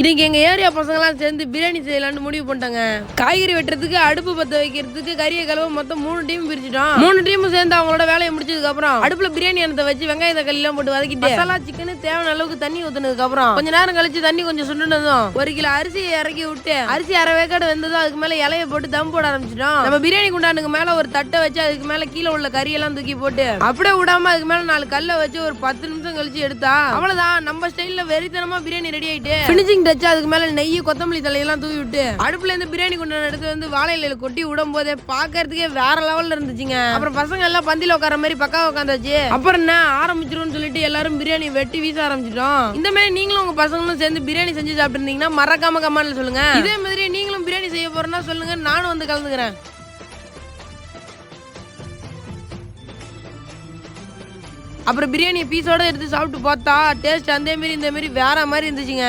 இன்னைக்கு எங்க ஏரியா பசங்களாம் சேர்ந்து பிரியாணி செய்யலாம்னு முடிவு பண்ணிட்டாங்க. காய்கறி வெட்டுறதுக்கு அடுப்பு பத்த வைக்கிறதுக்கு கறியை கலவை மொத்தம் மூணு டீம் பிரிச்சுட்டோம். மூணு டீமும் சேர்ந்து அவங்களோட வேலையை முடிச்சதுக்கு அப்புறம் அடுப்புல பிரியாணி எண்ணத்தை வச்சு வெங்காய தக்காளி எல்லாம் போட்டு வதக்கிட்டு மசாலா சிக்கன் தேவையான அளவுக்கு தண்ணி ஊத்துனதுக்கு அப்புறம் கொஞ்ச நேரம் கழிச்சு தண்ணி கொஞ்சம் சுண்டுனதும் ஒரு கிலோ அரிசியை இறக்கி விட்டு அரிசி அரை வேக்காடு வெந்ததும் அதுக்கு மேல இலைய போட்டு தம் போட ஆரம்பிச்சிட்டோம். நம்ம பிரியாணி குண்டானுக்கு மேல ஒரு தட்டை வச்சு அதுக்கு மேல கீழே உள்ள கறியெல்லாம் தூக்கி போட்டு அப்படியே விடாம அதுக்கு மேல நாலு கல்லை வச்சு ஒரு பத்து நிமிஷம் கழிச்சு எடுத்தா அவ்வளவுதான். நம்ம ஸ்டைல்ல வெறித்தனமா பிரியாணி ரெடி ஆயிட்டு பினிஷிங் வச்சு அதுக்கு மேல நெய் கொத்தமல்லி தலையெல்லாம் தூவி விட்டு அடுப்புல இருந்து பிரியாணி கொண்டு எடுத்து வந்து வாழை இலையில கொட்டி விடும் போதே பாக்குறதுக்கே வேற லெவல்ல இருந்துச்சுங்க. அப்புறம் பசங்க எல்லாம் பந்தில உட்கார மாதிரி பக்கா உட்காந்தாச்சு. அப்புறம் என்ன? ஆரம்பிச்சிரும்னு சொல்லிட்டு எல்லாரும் பிரியாணி வெட்டி வீச ஆரம்பிச்சிட்டோம். இந்த மாதிரி நீங்களும் உங்க பசங்களும் சேர்ந்து பிரியாணி செஞ்சு சாப்பிட்டுருந்தீங்கன்னா மறக்காம கமெண்ட்ல சொல்லுங்க. இதே மாதிரி நீங்களும் பிரியாணி செய்ய போறேன்னா சொல்லுங்க நானும் வந்து கலந்துக்கிறேன். அப்புறம் பிரியாணி பீஸோட எடுத்து சாப்பிட்டு பார்த்தா டேஸ்ட் அதேமாரி இந்தமாரி இந்த மாதிரி வேற மாதிரி இருந்துச்சுங்க.